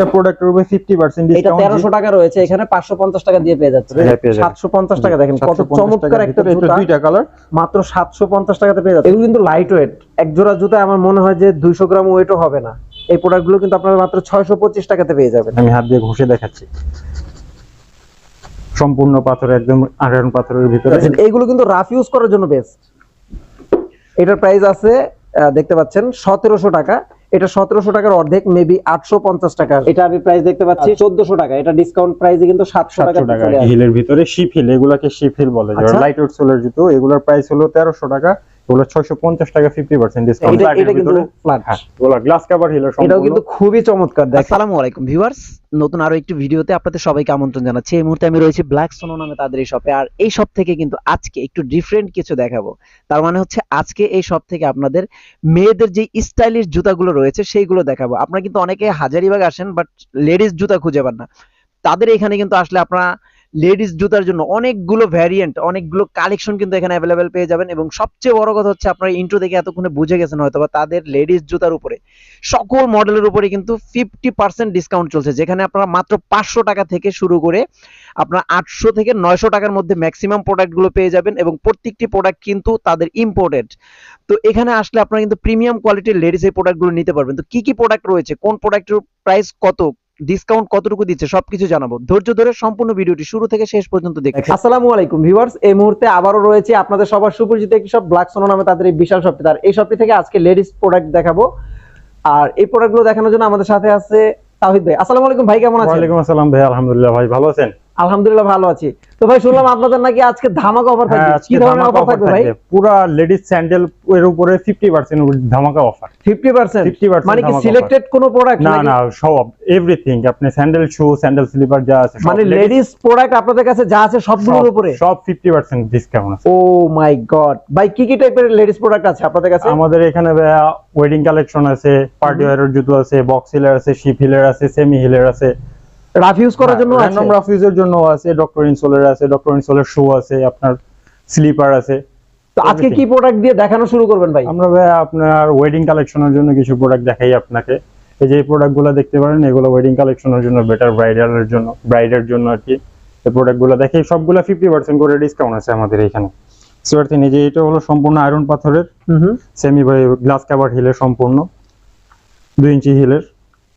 একটা প্রোডাক্টের উপরে 50% এটা ডিসকাউন্ট তেরোশো টাকা রয়েছে এখানে পাঁচশো পঞ্চাশ টাকা দিয়ে পেয়ে যাচ্ছে। হ্যাঁ, পেয়ে যাবেন। সাতশো পঞ্চাশ টাকা দেখেন কত চমৎকার একটা জুতা। দুইটা কালার মাত্র সাতশো পঞ্চাশ টাকাতে পেয়ে যাচ্ছে। এগুলো কিন্তু লাইট ওয়েট এক জোড়া জুতা আমার মনে হয় যে দুইশো গ্রাম ওয়েটও হবে না। এই প্রোডাক্টগুলো কিন্তু আপনারা মাত্র ছয়শো পঁচিশ টাকাতে পেয়ে যাবেন। আমি হাত দিয়ে ঘষে দেখাচ্ছি। সম্পূর্ণ পাথর একদম আয়রন পাথরের ভিতরে। এইগুলো কিন্তু রাফ ইউজ করার জন্য বেস্ট এটার প্রাইস আছে দেখতে পাচ্ছেন সতেরোশো টাকা। এটা সতেরোশো টাকার অর্ধেক মেবি আটশো পঞ্চাশ টাকা এটা আমি প্রাইস দেখতে পাচ্ছি চোদ্দশো টাকা। এটা ডিসকাউন্ট প্রাইসে কিন্তু সাতশো টাকা টাকা। হিলের ভিতরে শিপ হিল এগুলাকে শিপ হিল বলে আচ্ছা। লাইট ওয়েট সোলার জুতো এগুলোর প্রাইস হলো তেরোশো টাকা। এগুলো ছয়শো পঞ্চাশ টাকা ফিফটি পার্সেন্ট ডিসকাউন্ট এটা এটা কিন্তু ফ্ল্যাট এগুলো গ্লাস কাভার হিলের এটাও কিন্তু খুবই চমৎকার। দেখ আসসালামু আলাইকুম ভিউয়ার্স নতুন আরও একটি ভিডিওতে আপনাদের সবাইকে আমন্ত্রণ জানাচ্ছি। এই মুহূর্তে আমি রয়েছি ব্ল্যাক সোনো নামে তাদের এই শপে আর এই শপ থেকে কিন্তু আজকে একটু ডিফারেন্ট কিছু দেখাবো। তার মানে হচ্ছে আজকে এই শপ থেকে আপনাদের মেয়েদের যে স্টাইলিশ জুতাগুলো রয়েছে সেইগুলো দেখাবো। আপনারা কিন্তু অনেকে হাজারিবাগ আসেন বাট লেডিস জুতা খুঁজে পান না। তাদের এখানে কিন্তু আসলে আপনারা লেডিস জুতার জন্য অনেকগুলো ভ্যারিয়েন্ট অনেকগুলো কালেকশন কিন্তু এখানে অ্যাভেলেবেল পেয়ে যাবেন এবং সবচেয়ে বড় কথা হচ্ছে আপনারা ইন্ট্রো দেখে এতক্ষণে বুঝে গেছেন হয়তো বা তাদের লেডিস জুতার উপরে। সকল মডেলের উপরে কিন্তু ফিফটি পার্সেন্ট ডিসকাউন্ট চলছে, যেখানে আপনারা মাত্র পাঁচশো টাকা থেকে শুরু করে আপনার আটশো থেকে নয়শো টাকার মধ্যে ম্যাক্সিমাম প্রোডাক্টগুলো পেয়ে যাবেন এবং প্রত্যেকটি প্রোডাক্ট কিন্তু তাদের ইম্পোর্টেড তো এখানে আসলে আপনারা কিন্তু প্রিমিয়াম কোয়ালিটির লেডিস এই প্রোডাক্টগুলো নিতে পারবেন। তো কি কি প্রোডাক্ট রয়েছে? কোন প্রোডাক্টের প্রাইস কত? ডিসকাউন্ট কতটুকু দিচ্ছে সবকিছু জানাব। ধৈর্য ধরে সম্পূর্ণ ভিডিওটি শুরু থেকে শেষ পর্যন্ত দেখুন আসসালামু আলাইকুম ভিউয়ার্স। এই মুহূর্তে আবারও রয়েছে আপনাদের সবার সুপরিচিত একটি সব ব্ল্যাক সোনো নামে তাদের এই বিশাল শপটি তার এই শপটি থেকে আজকে লেডিস প্রোডাক্ট দেখাবো। আর এই প্রোডাক্টগুলো দেখানোর জন্য আমাদের সাথে আছে তাহিদ ভাই। আসসালামু আলাইকুম ভাই কেমন আছেন? ওয়া আলাইকুম আসসালাম ভাই আলহামদুলিল্লাহ ভাই ভালো আছেন? আলহামদুলিল্লাহ ভালো আছি। তো ভাই শুনলাম আপনাদের নাকি আজকে ধামাকা অফার থাকবে। হ্যাঁ, কি ধরনের অফার থাকবে ভাই? থাকবে। পুরা লেডিস স্যান্ডেল এর উপরে 50% ধামাকা অফার 50% 50% মানে কি সিলেক্টেড কোন প্রোডাক্ট না না সব এভরিথিং আপনি স্যান্ডেল শু স্যান্ডেল স্লিপার যা আছে মানে লেডিস প্রোডাক্ট আপনাদের কাছে যা আছে সবগুলোর সব- উপরে? সব 50% ডিসকাউন্ট আছে। ও মাই গড ভাই কি কি টাইপের লেডিস প্রোডাক্ট আছে আপনাদের কাছে? আমাদের এখানে ওয়েডিং কালেকশন আছে পার্টি ওয়্যারের জুতো আছে বক্স হিলার আছে শিপ হিলার আছে সেমি হিলার আছে। রাফ ইউজ করার জন্য র্যান্ডম রাফিউজের জন্য আছে ডক্টর ইনসোলের আছে ডক্টর ইনসোলের শু আছে আপনার স্লিপার আছে তো আজকে কি প্রোডাক্ট দিয়ে দেখানো শুরু করবেন ভাই? আমরা ভাই আপনার ওয়েডিং কালেকশনের জন্য কিছু প্রোডাক্ট দেখাই আপনাকে। এই যে প্রোডাক্টগুলো দেখতে পারেন এগুলো ওয়েডিং কালেকশনের জন্য বেটার ব্রাইডালের জন্য ব্রাইডের জন্য আর কি। এই প্রোডাক্টগুলো দেখে সবগুলো ফিফটি পার্সেন্ট করে ডিসকাউন্ট আছে আমাদের এখানে। সোয়ার্থিন এই যে এটা হলো সম্পূর্ণ আয়রন পাথরের হুম সেমি গ্লাস কাভার হিলের সম্পূর্ণ দুই ইঞ্চি হিলের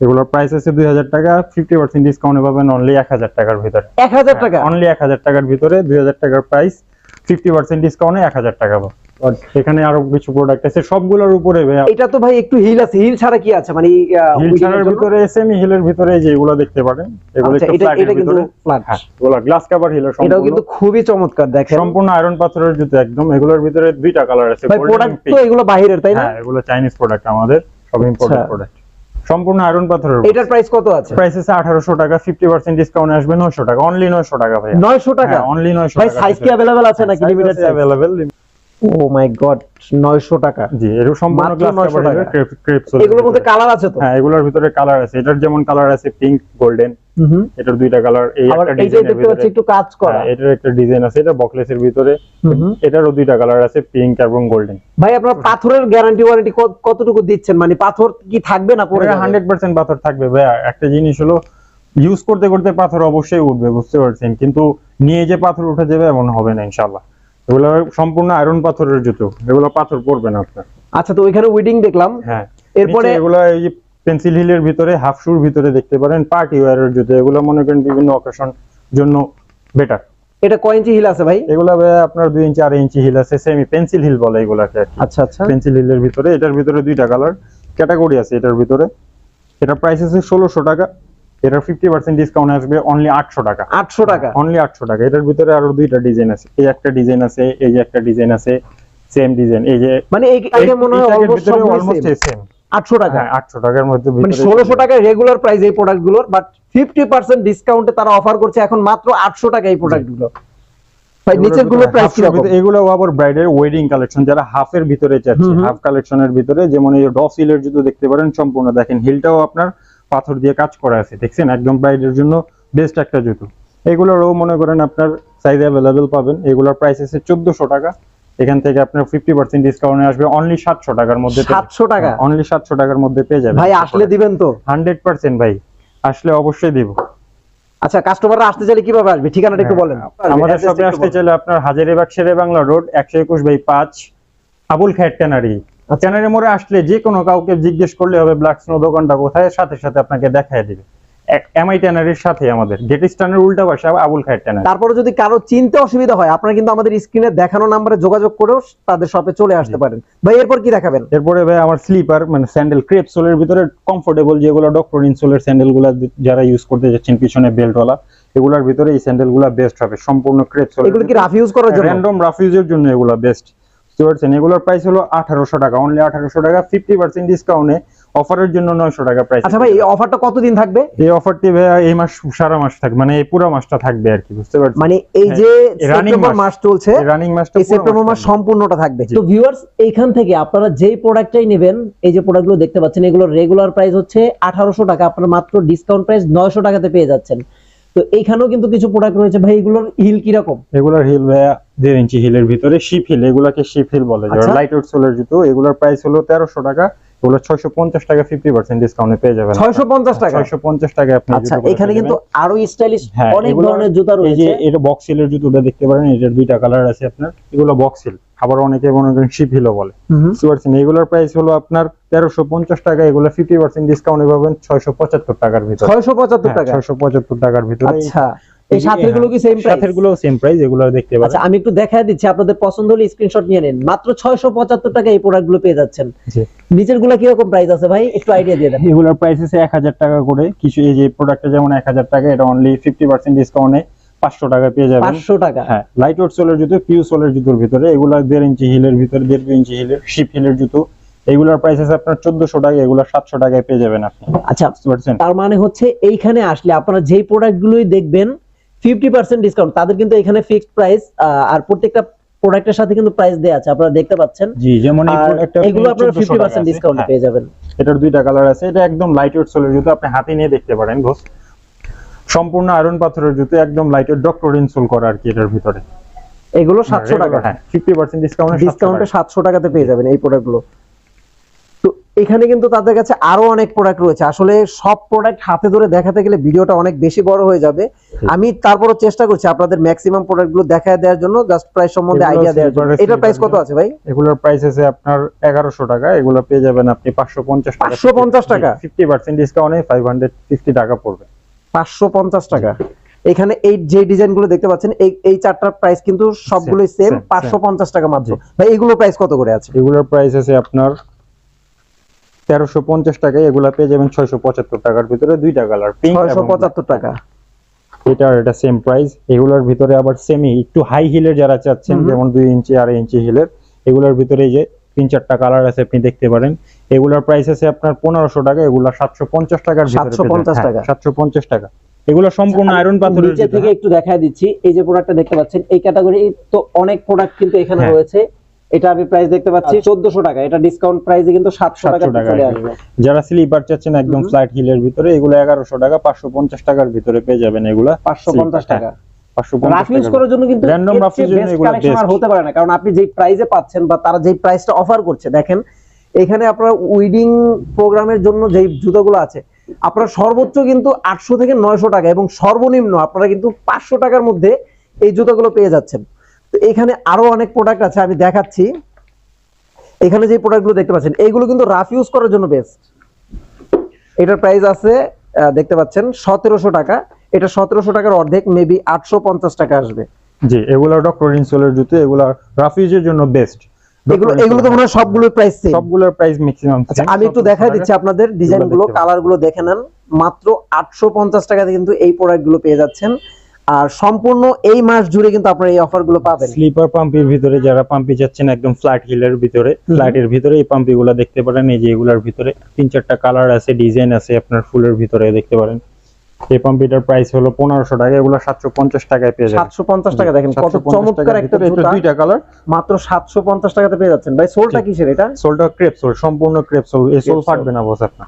এগুলোর প্রাইস আছে দুই হাজার টাকা ফিফটি পার্সেন্ট ডিসকাউন্টে পাবেন অনলি এক হাজার টাকার ভিতরে। এক হাজার টাকা? অনলি এক হাজার টাকার ভিতরে দুই হাজার টাকার প্রাইস ফিফটি পার্সেন্ট ডিসকাউন্টে এক হাজার টাকা পাবেন। এখানে আরও কিছু প্রোডাক্ট আছে সবগুলোর উপরে এটা তো ভাই একটু হিল আছে হিল ছাড়া কি আছে? মানে হিল ছাড়ার ভিতরে সেমি হিলের ভিতরে যেগুলো দেখতে পারেন এগুলো আচ্ছা, একটু ফ্ল্যাটের ভিতরে। ফ্ল্যাট হ্যাঁ এগুলো গ্লাস কাভার হিলের এটাও কিন্তু খুবই চমৎকার দেখেন। সম্পূর্ণ আয়রন পাথরের জুতো একদম এগুলোর ভিতরে দুইটা কালার আছে ভাই প্রোডাক্ট তো এগুলো বাহিরের তাই না? হ্যাঁ এগুলো চাইনিজ প্রোডাক্ট আমাদের সব ইম্পোর্টেড আচ্ছা। প্রোডাক্ট সম্পূর্ণ আয়রন পাথরের এটার প্রাইস কত আছে? প্রাইস আছে আঠারোশো টাকা ফিফটি পার্সেন্ট ডিসকাউন্ট আসবে নয়শো টাকা অনলি নয়শো টাকা ভাই নয়শো টাকা? অনলি 900 টাকা ভাই সাইজ কি अवेलेबल আছে নাকি limited available oh my god নয়শো টাকা। জি সম্পূর্ণ গ্লাস 900 এগুলোর মধ্যে কালার আছে তো? হ্যাঁ এগুলোর ভিতরে কালার আছে। এটার যেমন কালার আছে পিঙ্ক গোল্ডেন হুম এটার দুইটা কালার এই একটা ডিজাইনের দেখতে পাচ্ছি একটু কাজ করা। হ্যাঁ, এটার একটা ডিজাইন আছে এটা বকলেসের ভিতরে। এটারও দুইটা কালার আছে পিঙ্ক এবং গোল্ডেন ভাই আপনার পাথরের গ্যারান্টি ওয়ারেন্টি কতটুকু দিচ্ছেন? মানে পাথর কি থাকবে না পরে? হান্ড্রেড পার্সেন্ট পাথর থাকবে ভাইয়া। একটা জিনিস হলো ইউজ করতে করতে পাথর অবশ্যই উঠবে বুঝতে পারছেন? কিন্তু নিয়ে যে পাথর উঠে যাবে এমন হবে না ইনশাল্লাহ এগুলো সম্পূর্ণ আয়রন পাথরের জুতো। এগুলো পাথর পড়বে না আপনার। আচ্ছা তো ওইখানে ওয়েডিং দেখলাম। হ্যাঁ। এরপরে এগুলো এই পেন্সিল হিলের ভিতরে হাফ শুর ভিতরে দেখতে পারেন পার্টি ওয়্যারের জুতো। এগুলো মনে করেন বিভিন্ন অকেশন জন্য বেটার এটা কয় ইঞ্চি হিল আছে ভাই? এগুলো আপনার দুই ইঞ্চি আড়াই ইঞ্চি হিল আছে সেমি পেন্সিল হিল বলে এগুলাকে আচ্ছা আচ্ছা। পেন্সিল হিলের ভিতরে এটার ভিতরে দুইটা কালার ক্যাটাগরি আছে এটার ভিতরে। এটা প্রাইস আছে ষোলোশো টাকা। এটার ফিফটি পার্সেন্ট ডিসকাউন্ট আসবে অনলি আটশো টাকা। আটশো টাকা? অনলি আটশো টাকা। এটার ভিতরে আরও দুইটা ডিজাইন আছে। এই একটা ডিজাইন আছে এই যে একটা ডিজাইন আছে সেম ডিজাইন এই যে মানে মনে হয় অলমোস্ট অলমোস্ট সেম আটশো টাকা? হ্যাঁ আটশো টাকার মধ্যে মানে ভিতরে- ষোলোশো টাকা রেগুলার প্রাইস এই প্রোডাক্ট বাট ফিফটি পার্সেন্ট ডিসকাউন্টে তারা অফার করছে এখন মাত্র আটশো টাকা এই গুলো ভাই নিচের প্রাইস এগুলো আবার ব্রাইডের ওয়েডিং কালেকশন যারা হাফের ভিতরে চাচ্ছে। হাফ কালেকশনের ভিতরে যেমন এই হিলের জুতো দেখতে পারেন সম্পূর্ণ। দেখেন হিলটাও আপনার পাথর দিয়ে কাজ করা আছে দেখছেন? একদম ব্রাইডের জন্য বেস্ট একটা জুতো। এগুলোরও মনে করেন আপনার সাইজ অ্যাভেলেবেল পাবেন। এগুলোর প্রাইস আছে চোদ্দশো টাকা। এখান থেকে আপনার ফিফটি পার্সেন্ট ডিসকাউন্টে আসবে অনলি সাতশো টাকার মধ্যে সাতশো টাকা? অনলি সাতশো টাকার মধ্যে পেয়ে যাবে ভাই আসলে দিবেন তো? হান্ড্রেড পার্সেন্ট ভাই আসলে অবশ্যই দিব। আচ্ছা কাস্টমাররা আসতে চাইলে কীভাবে আসবে? ঠিকানাটা একটু বলেন। হ্যাঁ, আমাদের Address শপে আসতে চাইলে আপনার হাজারিবাগ শেরে বাংলা রোড একশো একুশ বাই পাঁচ আবুল খায়ের ট্যানারি ট্যানারি মোড়ে আসলে যে কোনো কাউকে জিজ্ঞেস করলে হবে ব্ল্যাক স্নো দোকানটা কোথায় সাথে সাথে আপনাকে দেখায় দিবে। এমআই ট্যানারির সাথে আমাদের। গেট উল্টা পাশে আবুল খায়ের ট্যানারি। তারপরে যদি কারও চিনতে অসুবিধা হয় আপনারা কিন্তু আমাদের স্ক্রিনে দেখানো নাম্বারে যোগাযোগ করেও তাদের শপে চলে আসতে পারেন। ভাই এরপর কি দেখাবেন? এরপরে ভাই আমার স্লিপার মানে স্যান্ডেল ক্রেপ সোলের ভিতরে কমফোর্টেবল যেগুলো ডক্টর ইনসোলের স্যান্ডেলগুলা যারা ইউজ করতে যাচ্ছেন পিছনে বেল্ট ওয়ালা এগুলোর ভিতরে এই স্যান্ডেলগুলা বেস্ট হবে। সম্পূর্ণ ক্রেপ সোল এগুলো কি রাফ ইউজ করার জন্য? র্যান্ডম রাফ ইউজের জন্য এগুলো বেস্ট পারছেন এগুলোর প্রাইস হলো আঠারোশো টাকা। অনলি আঠারোশো টাকা ফিফটি পার্সেন্ট ডিসকাউন্টে অফারের জন্য নয়শো টাকা প্রাইস আচ্ছা ভাই এই অফারটা কতদিন থাকবে? এই অফারটি এই মাস সারা মাস থাকবে মানে এই পুরো মাসটা থাকবে আর কি বুঝতে পারছেন? মানে এই যে এই running সেপ্টেম্বর মাস। চলছে রানিং মাসটা এই সেপ্টেম্বর মাস সম্পূর্ণটা থাকবে। তো ভিউয়ার্স এইখান থেকে আপনারা যেই প্রোডাক্টটাই নেবেন এই যে প্রোডাক্টগুলো দেখতে পাচ্ছেন এগুলোর রেগুলার প্রাইস হচ্ছে আঠারোশো টাকা আপনারা মাত্র ডিসকাউন্ট প্রাইস নয়শো টাকাতে পেয়ে যাচ্ছেন। তো এইখানেও কিন্তু কিছু প্রোডাক্ট রয়েছে। ভাই এগুলোর হিল কীরকম? এগুলোর হিল ভাইয়া দেড় ইঞ্চি হিলের ভিতরে শিপ হিল এগুলাকে শিপ হিল বলে। লাইট ওয়েট সোলের জুতো এগুলোর প্রাইস হলো তেরোশো টাকা। এগুলো ছয়শো পঞ্চাশ টাকা ফিফটি পার্সেন্ট ডিসকাউন্টে পেয়ে যাবেন ছয়শো পঞ্চাশ টাকা? ছয়শো পঞ্চাশ টাকা আপনি আচ্ছা এখানে কিন্তু আরও স্টাইলিশ হ্যাঁ, অনেক ধরনের জুতা এই যে রয়েছে। এটা বক্স হিলের জুতোটা দেখতে পারেন এটার দুইটা কালার আছে আপনার। এগুলো বক্স হিল আবার অনেকে মনে করেন শিপ হিলও বলে। বুঝতে পারছেন? এগুলোর প্রাইস হলো আপনার তেরোশো পঞ্চাশ টাকা এগুলো ফিফটি পার্সেন্ট ডিসকাউন্টে পাবেন ছয়শো পঁচাত্তর টাকার ভিতরে। ছয়শো পঁচাত্তর টাকা। ছয়শো পঁচাত্তর টাকার ভিতরে। আচ্ছা। এই সাথের কি সেম প্রাইস সাথের সেম প্রাইস এগুলো দেখতে আচ্ছা আমি একটু দেখায় দিচ্ছি আপনাদের পছন্দ হলে স্ক্রিনশট নিয়ে নিন। মাত্র টাকা এই পেয়ে যাচ্ছেন। নিচেরগুলা কীরকম প্রাইস আছে ভাই? একটু আইডিয়া দিয়ে দেন। এগুলোর প্রাইস আছে এক হাজার টাকা করে। কিছু এই যে প্রোডাক্টটা যেমন টাকা এটা অনলি ফিফটি পার্সেন্ট ডিসকাউন্টে পাঁচশো টাকা পেয়ে যাবেন। পাঁচশো টাকা। হ্যাঁ লাইট ওয়েট সোলের জুতো পিউ সোলের জুতোর ভিতরে। এগুলো ইঞ্চি হিলের ভিতরে দেড় দুই ইঞ্চি হিলের শিপ হিলের জুতো। এগুলোর প্রাইস আছে আপনার চোদ্দশো টাকা এগুলো সাতশো টাকায় পেয়ে যাবেন আপনি। আচ্ছা তার মানে হচ্ছে এইখানে আসলে আপনারা যেই প্রোডাক্ট গুলোই দেখবেন ফিফটি পার্সেন্ট ডিসকাউন্ট তাদের কিন্তু এখানে ফিক্সড প্রাইস আর প্রত্যেকটা প্রোডাক্টের সাথে কিন্তু প্রাইস দেওয়া আছে আপনারা দেখতে পাচ্ছেন। জি যেমন এই প্রোডাক্টটা এগুলো আপনারা ফিফটি পার্সেন্ট ডিসকাউন্ট পেয়ে যাবেন। এটার দুইটা কালার আছে। এটা একদম লাইট ওয়েট সোলের জুতো আপনি হাতে নিয়ে দেখতে পারেন ঘোষ। সম্পূর্ণ আয়রন পাথরের জুতো একদম লাইট ওয়েট ডক্টর ইনসোল করা আর কি এটার ভিতরে। এগুলো সাতশো টাকা। হ্যাঁ ফিফটি পার্সেন্ট ডিসকাউন্ট ডিসকাউন্টে সাতশো টাকাতে পেয়ে যাবেন এই প্রোডাক্টগুলো এখানে কিন্তু তাদের কাছে আরও অনেক প্রোডাক্ট রয়েছে। আসলে সব প্রোডাক্ট হাতে ধরে দেখাতে গেলে ভিডিওটা অনেক বেশি বড় হয়ে যাবে। আমি তারপরও চেষ্টা করছি আপনাদের ম্যাক্সিমাম প্রোডাক্টগুলো দেখায় দেওয়ার জন্য জাস্ট প্রাইস সম্বন্ধে আইডিয়া দেওয়ার জন্য। এটার প্রাইস কত আছে ভাই? এগুলোর প্রাইস আছে আপনার এগারোশো টাকা এগুলো পেয়ে যাবেন আপনি পাঁচশো পঞ্চাশ টাকা। 550 টাকা? ফিফটি পার্সেন্ট ডিসকাউন্টে ফাইভ হান্ড্রেড ফিফটি টাকা পড়বে। পাঁচশো পঞ্চাশ টাকা। এখানে এই যে ডিজাইনগুলো দেখতে পাচ্ছেন এই এই চারটার প্রাইস কিন্তু সবগুলোই সেম same, পাঁচশো পঞ্চাশ টাকা মাত্র। ভাই এগুলো প্রাইস কত করে আছে? এগুলোর প্রাইস আছে আপনার তেরোশো পঞ্চাশ টাকায় এগুলা পেয়ে যাবেন ছয়শো পঁচাত্তর টাকার ভিতরে দুইটা কালার পিঙ্ক ছয়শো পঁচাত্তর টাকা। এটা আর এটা সেম প্রাইস এগুলোর ভিতরে আবার সেমি একটু হাই হিলের যারা চাচ্ছেন যেমন দুই ইঞ্চি আড়াই ইঞ্চি হিলের এগুলোর ভিতরে যে তিন চারটা কালার আছে আপনি দেখতে পারেন। এগুলোর প্রাইস আছে আপনার পনেরোশো টাকা এগুলো সাতশো পঞ্চাশ টাকার ভিতরে 750 টাকা। সাতশো পঞ্চাশ টাকা। এগুলো সম্পূর্ণ আয়রন পাথরের নিচে থেকে একটু দেখায় দিচ্ছি এই যে প্রোডাক্টটা দেখতে পাচ্ছেন এই ক্যাটাগরি তো অনেক প্রোডাক্ট কিন্তু এখানে হ্যাঁ। রয়েছে। এটা আমি প্রাইস দেখতে পাচ্ছি চোদ্দশো টাকা। এটা ডিসকাউন্ট প্রাইসে কিন্তু সাতশো 700 টাকা চলে আসবে। যারা স্লিপার চাচ্ছেন একদম। ফ্ল্যাট হিলের ভিতরে এগুলো এগারোশো টাকা পাঁচশো পঞ্চাশ টাকার ভিতরে পেয়ে যাবেন এগুলা পাঁচশো পঞ্চাশ টাকা। হতে পারে না কারণ আপনি প্রাইসে পাচ্ছেন বা তারা প্রাইসটা অফার করছে দেখেন এখানে আপনার উইডিং প্রোগ্রামের জন্য যেই জুতোগুলো আছে আপনার সর্বোচ্চ কিন্তু আটশো থেকে নয়শো টাকা এবং সর্বনিম্ন আপনারা কিন্তু পাঁচশো টাকার মধ্যে এই জুতোগুলো পেয়ে যাচ্ছেন। তো এখানে আরও অনেক প্রোডাক্ট আছে আমি দেখাচ্ছি। এখানে যে প্রোডাক্টগুলো দেখতে পাচ্ছেন এইগুলো কিন্তু রাফ ইউজ করার জন্য বেস্ট এটার প্রাইস আছে দেখতে পাচ্ছেন সতেরোশো টাকা। এটা সতেরোশো টাকার অর্ধেক মেবি আটশো পঞ্চাশ টাকা আসবে। জি এগুলো ডক্টর ইনসোলের জুতো এগুলো রাফ ইউজের জন্য বেস্ট এগুলো এগুলো তো মনে হয় সবগুলোর প্রাইস সেম সবগুলোর প্রাইস ম্যাক্সিমাম আচ্ছা আমি একটু দেখাই দিচ্ছি আপনাদের ডিজাইনগুলো কালারগুলো দেখে নেন। মাত্র আটশো পঞ্চাশ টাকাতে কিন্তু এই প্রোডাক্টগুলো পেয়ে যাচ্ছেন। আর সম্পূর্ণ এই মাস জুড়ে কিন্তু আপনারা এই অফারগুলো পাবেন। স্লিপার পাম্পের ভিতরে যারা পাম্পি যাচ্ছেন একদম ফ্ল্যাট হিলের ভিতরে ফ্ল্যাটের ভিতরে এই পাম্পি গুলা দেখতে পারেন এই যে এগুলার ভিতরে তিন চারটা কালার আছে ডিজাইন আছে আপনার ফুলের ভিতরে দেখতে পারেন। এই পাম্পিটার প্রাইস হলো পনেরোশো টাকা এগুলো সাতশো পঞ্চাশ টাকায় পেয়ে যাবেন। সাতশো পঞ্চাশ টাকা দেখেন কত চমৎকার একটা জুতা। দুইটা কালার মাত্র সাতশো পঞ্চাশ টাকাতে পেয়ে যাচ্ছেন। ভাই সোলটা। কিসের এটা? সোলটা ক্রেপ সোল সম্পূর্ণ ক্রেপ সোল এই সোল ফাটবে না বস আপনার।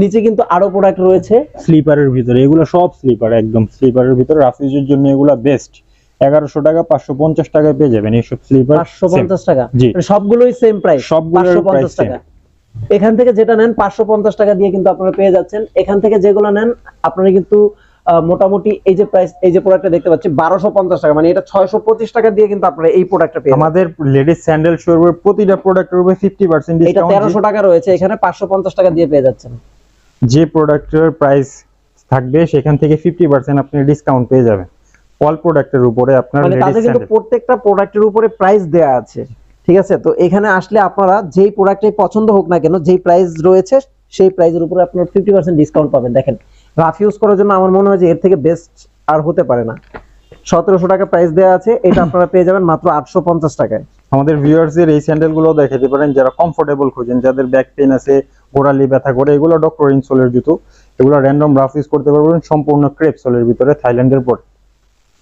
নিচে কিন্তু আরও প্রোডাক্ট রয়েছে। স্লিপারের ভিতরে। এগুলো সব স্লিপার একদম স্লিপারের ভিতরে। রাফিজের জন্য এগুলো বেস্ট এগারোশো টাকা পাঁচশো পঞ্চাশ টাকায় পেয়ে যাবেন এইসব স্লিপার। পাঁচশো পঞ্চাশ টাকা। মানে সবগুলোই সেম প্রাইস সবগুলো পঞ্চাশ টাকা। এখান থেকে যেটা নেন পাঁচশো পঞ্চাশ টাকা দিয়ে কিন্তু আপনারা পেয়ে যাচ্ছেন। এখান থেকে যেগুলো নেন আপনারা কিন্তু মোটামুটি এই যে প্রাইস এই যে প্রোডাক্টটা দেখতে পাচ্ছি বারোশো পঞ্চাশ টাকা। মানে এটা ছয়শো পঁচিশ টাকা দিয়ে কিন্তু আপনারা এই প্রোডাক্টটা পেয়ে। আমাদের লেডিস স্যান্ডেল শোরুমের প্রতিটা প্রোডাক্টের উপরে ফিফটি পার্সেন্ট এটা তেরোশো টাকা রয়েছে এখানে পাঁচশো পঞ্চাশ টাকা দিয়ে পেয়ে যাচ্ছেন। যে প্রোডাক্টের প্রাইস থাকবে সেখান থেকে ফিফটি পার্সেন্ট আপনি ডিসকাউন্ট পেয়ে যাবেন। অল প্রোডাক্টের উপরে আপনার মানে তাদের কিন্তু প্রত্যেকটা প্রোডাক্টের উপরে প্রাইস দেয়া আছে ঠিক আছে? তো এখানে আসলে আপনারা যেই প্রোডাক্টই পছন্দ হোক না কেন যেই প্রাইস রয়েছে সেই প্রাইসের উপরে আপনারা ফিফটি পার্সেন্ট ডিসকাউন্ট পাবেন। দেখেন রাফ ইউজ করার জন্য আমার মনে হয় যে এর থেকে বেস্ট আর হতে পারে না। সতেরোশো টাকা প্রাইস দেওয়া আছে এটা আপনারা পেয়ে যাবেন মাত্র আটশো পঞ্চাশ টাকায়। আমাদের ভিউয়ার্সদের এই স্যান্ডেলগুলো দেখাতে পারেন যারা কমফোর্টেবল খোঁজেন যাদের ব্যাক পেন আছে গোড়ালি ব্যথা করে এগুলো ডক্টর ইনসোলের জুতো। এগুলো র্যান্ডম রাফ ইউজ করতে পারবেন সম্পূর্ণ ক্রেপ সোলের ভিতরে থাইল্যান্ডের পর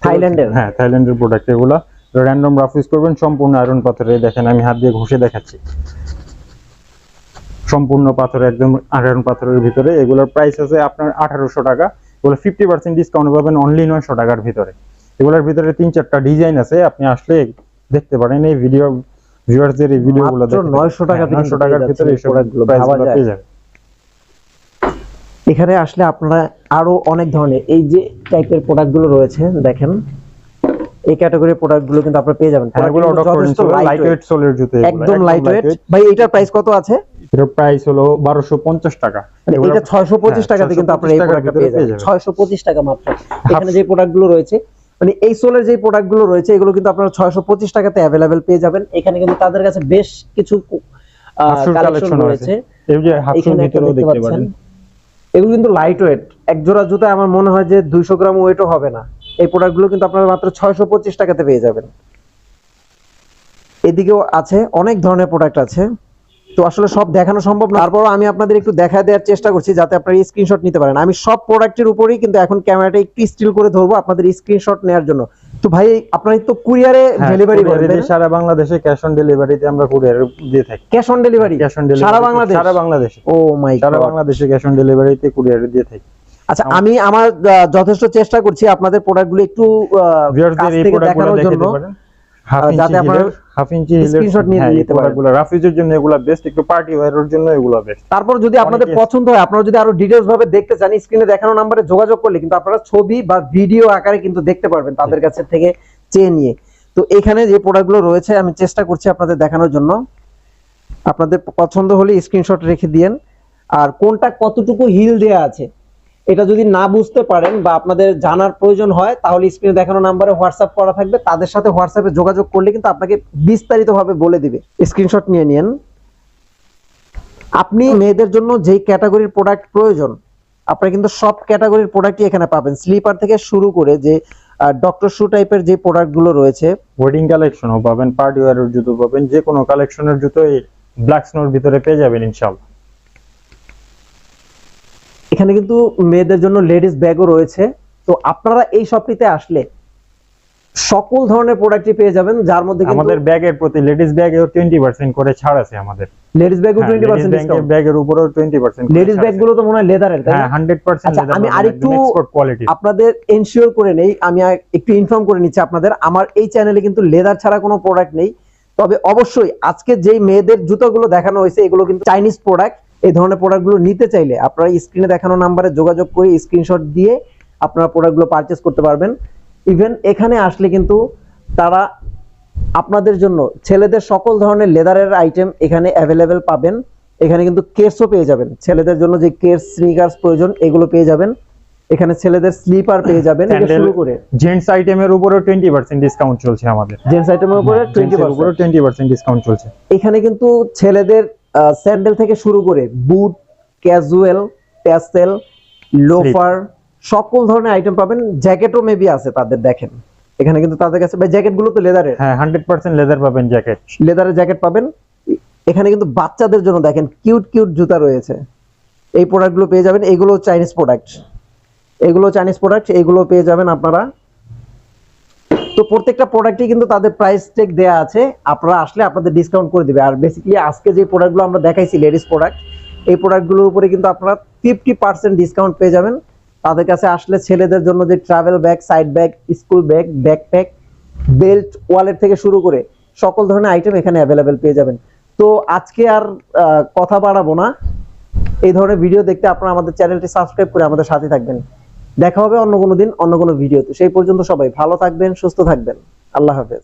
থাইল্যান্ডের হ্যাঁ থাইল্যান্ডের প্রোডাক্ট এগুলো। র্যান্ডম রাফ ইউজ করবেন সম্পূর্ণ আয়রন পাথরে দেখেন আমি হাত দিয়ে ঘষে দেখাচ্ছি। সম্পূর্ণ পাথর একদম আয়রন পাথরের ভিতরে। এগুলোর প্রাইস আছে আপনার আঠারোশো টাকা। এগুলো ফিফটি পার্সেন্ট ডিসকাউন্ট পাবেন অনলি নয়শো টাকার ভিতরে। এগুলোর ভিতরে তিন চারটা ডিজাইন আছে। আপনি আসলে দেখতে পারেন এই ভিডিও ভিউয়ার্সদের এই ভিডিওগুলো মাত্র 900 টাকাতে কিন্তু নয়শো টাকার ভিতরে এইসব প্রোডাক্টগুলো। পেয়ে যাবেন। এখানে আসলে আপনারা আরও অনেক ধরনের এই যে টাইপের প্রোডাক্টগুলো রয়েছে দেখেন। এই ক্যাটাগরির প্রোডাক্টগুলো কিন্তু আপনারা পেয়ে যাবেন। হ্যাঁ, এগুলো গুলো সোলের জুতো একদম লাইট ওয়েট ভাই এটার প্রাইস কত আছে? এটার প্রাইস হলো বারোশো পঞ্চাশ টাকা। মানে এটা ছয়শো পঁচিশ হ্যাঁ, টাকাতে কিন্তু আপনারা এই প্রোডাক্টটা পেয়ে পেয়ে যাবেন। যাবেন। ছয়শো পঁচিশ টাকা মাত্র। এখানে যে প্রোডাক্টগুলো রয়েছে মানে এই সোলের যে প্রোডাক্টগুলো রয়েছে এগুলো কিন্তু আপনারা ছয়শো পঁচিশ টাকাতে অ্যাভেলেবেল পেয়ে যাবেন। এখানে কিন্তু তাদের কাছে বেশ কিছু কালেকশন রয়েছে। এগুলো কিন্তু লাইট ওয়েট এক জোড়া জুতা আমার মনে হয় যে দুইশো গ্রাম ওয়েটও হবে না। এই প্রোডাক্টগুলো কিন্তু আপনারা মাত্র ছয়শো পঁচিশ টাকাতে পেয়ে যাবেন। এদিকেও আছে অনেক ধরনের প্রোডাক্ট আছে। তো আসলে সব দেখানো সম্ভব না। তারপর আমি আপনাদের একটু দেখা দেওয়ার চেষ্টা করছি যাতে আপনারা স্ক্রিনশট নিতে পারেন। আমি সব প্রোডাক্টের উপরেই কিন্তু এখন ক্যামেরাটা একটু স্টিল করে ধরবো আপনাদের স্ক্রিনশট নেওয়ার জন্য। তো ভাই আপনারা তো কুরিয়ারে হ্যাঁ, ডেলিভারি করেন সারা বাংলাদেশে ক্যাশ অন ডেলিভারিতে আমরা কুরিয়ার দিয়ে থাকি। Cash on delivery cash on delivery সারা বাংলাদেশ? সারা বাংলাদেশে। ও মাই সারা বাংলাদেশে ক্যাশ অন ডেলিভারিতে কুরিয়ার দিয়ে থাকি। আচ্ছা আমি আমার যথেষ্ট চেষ্টা করছি আপনাদের প্রোডাক্টগুলো একটু ভিউয়ারদের কাছ এই থেকে প্রোডাক্টগুলো দেখানোর জন্য। যাতে আপনারা হাফ ইঞ্চি হিলের screenshot নিয়ে হ্যাঁ, নিতে পারেন। প্রোডাক্টগুলো রাফিজের জন্য এগুলো বেস্ট একটু পার্টি ওয়্যারের জন্য এগুলো বেস্ট তারপর যদি আপনাদের পছন্দ হয় আপনারা যদি আরও ডিটেলস ভাবে দেখতে চান স্ক্রিনে দেখানো নাম্বারে যোগাযোগ করলে কিন্তু আপনারা ছবি বা ভিডিও আকারে কিন্তু দেখতে পারবেন তাদের কাছে থেকে চেয়ে নিয়ে। তো এখানে যে প্রোডাক্টগুলো রয়েছে আমি চেষ্টা করছি আপনাদের দেখানোর জন্য। আপনাদের পছন্দ হলে স্ক্রিনশট রেখে দিয়েন। আর কোনটা কতটুকু হিল দেয়া আছে? এটা যদি না বুঝতে পারেন বা আপনাদের জানার প্রয়োজন হয়, তাহলে স্ক্রিনে দেখানো নাম্বারে হোয়াটসঅ্যাপ করা থাকবে। তাদের সাথে হোয়াটসঅ্যাপে যোগাযোগ করলে কিন্তু আপনাকে বিস্তারিতভাবে বলে দিবে। স্ক্রিনশট নিয়ে নিন আপনি মেয়েদের জন্য যেই ক্যাটাগরির প্রোডাক্ট প্রয়োজন, আপনারা কিন্তু সব ক্যাটাগরির প্রোডাক্টই এখানে পাবেন। স্লিপার থেকে শুরু করে যে ডক্টর শু টাইপের যে প্রোডাক্টগুলো রয়েছে ওয়েডিং কালেকশনও পাবেন পার্টি ওয়্যারের জুতো পাবেন যে কোনো কালেকশনের জুতো ব্ল্যাক স্নোর ভিতরে পেয়ে যাবেন, ইনশাআল্লাহ। এখানে কিন্তু মেয়েদের জন্য লেডিস ব্যাগও রয়েছে। তো আপনারা এই শপটিতে আসলে সকল ধরনের প্রোডাক্টই পেয়ে যাবেন যার মধ্যে আমাদের ব্যাগের প্রতি লেডিস ব্যাগেও টোয়েন্টি পার্সেন্ট করে ছাড় আছে আমাদের। লেডিস ব্যাগও হ্যাঁ, টোয়েন্টি পার্সেন্ট ডিসকাউন্ট ব্যাগের উপরেও টোয়েন্টি পার্সেন্ট লেডিস ব্যাগগুলো তো মনে হয় লেদারের তাই হ্যাঁ না? হান্ড্রেড পার্সেন্ট আচ্ছা, আমি আরেকটু- এক্সপোর্ট কোয়ালিটি আপনাদের এনশিওর করে নেই আমি একটু ইনফর্ম করে নিচ্ছি আপনাদের। আমার এই চ্যানেলে কিন্তু লেদার ছাড়া কোনো প্রোডাক্ট নেই। তবে অবশ্যই আজকে যেই মেয়েদের জুতোগুলো দেখানো হয়েছে এগুলো কিন্তু চাইনিজ প্রোডাক্ট এই ধরনের প্রোডাক্টগুলো নিতে চাইলে আপনারা স্ক্রিনে দেখানো নাম্বারে যোগাযোগ করে স্ক্রিনশট দিয়ে আপনারা প্রোডাক্টগুলো পারচেস করতে পারবেন। ইভেন এখানে আসলে কিন্তু তারা আপনাদের জন্য ছেলেদের সকল ধরনের লেদারের আইটেম এখানে অ্যাভেলেবেল পাবেন। এখানে কিন্তু কেসও পেয়ে যাবেন। ছেলেদের জন্য যে কেস স্নিকার্স প্রয়োজন এগুলো পেয়ে যাবেন। এখানে ছেলেদের স্লিপার পেয়ে যাবেন। Sandal- শুরু করে জেন্টস আইটেমের উপরেও টোয়েন্টি পার্সেন্ট ডিসকাউন্ট চলছে আমাদের। জেন্টস আইটেমের উপরে টোয়েন্টি জেন্টসের উপরেও টোয়েন্টি পার্সেন্ট ডিসকাউন্ট চলছে। এখানে কিন্তু ছেলেদের স্যান্ডেল থেকে শুরু করে বুট ক্যাজুয়াল প্যাস্টেল লোফার সকল ধরনের আইটেম পাবেন। জ্যাকেটও মেবি আছে তাদের দেখেন। এখানে কিন্তু তাদের কাছে ভাই জ্যাকেটগুলো তো লেদারের হ্যাঁ হান্ড্রেড পার্সেন্ট লেদার পাবেন জ্যাকেট। লেদারের জ্যাকেট পাবেন। এখানে কিন্তু বাচ্চাদের জন্য দেখেন কিউট কিউট জুতা রয়েছে। এই প্রোডাক্টগুলো পেয়ে যাবেন। এগুলো চাইনিজ প্রোডাক্ট এগুলো চাইনিজ প্রোডাক্ট এগুলো পেয়ে যাবেন আপনারা তো প্রত্যেকটা প্রোডাক্টই কিন্তু তাদের প্রাইস টেক দেওয়া আছে। আপনারা আসলে আপনাদের ডিসকাউন্ট করে দিবে। আর বেসিক্যালি আজকে যে প্রোডাক্টগুলো আমরা দেখাইছি লেডিস প্রোডাক্ট এই প্রোডাক্টগুলোর উপরে কিন্তু আপনারা ফিফটি পার্সেন্ট ডিসকাউন্ট পেয়ে যাবেন। তাদের কাছে আসলে ছেলেদের জন্য যে travel bag side bag school bag backpack belt wallet থেকে শুরু করে সকল ধরনের আইটেম এখানে অ্যাভেলেবেল পেয়ে যাবেন। তো আজকে আর কথা বাড়াবো না। এই ধরনের ভিডিও দেখতে আপনারা আমাদের চ্যানেলটি সাবস্ক্রাইব করে আমাদের সাথে থাকবেন। দেখা হবে অন্য কোনো দিন, অন্য কোনো ভিডিওতে। সেই পর্যন্ত সবাই ভালো থাকবেন, সুস্থ থাকবেন। আল্লাহ হাফেজ।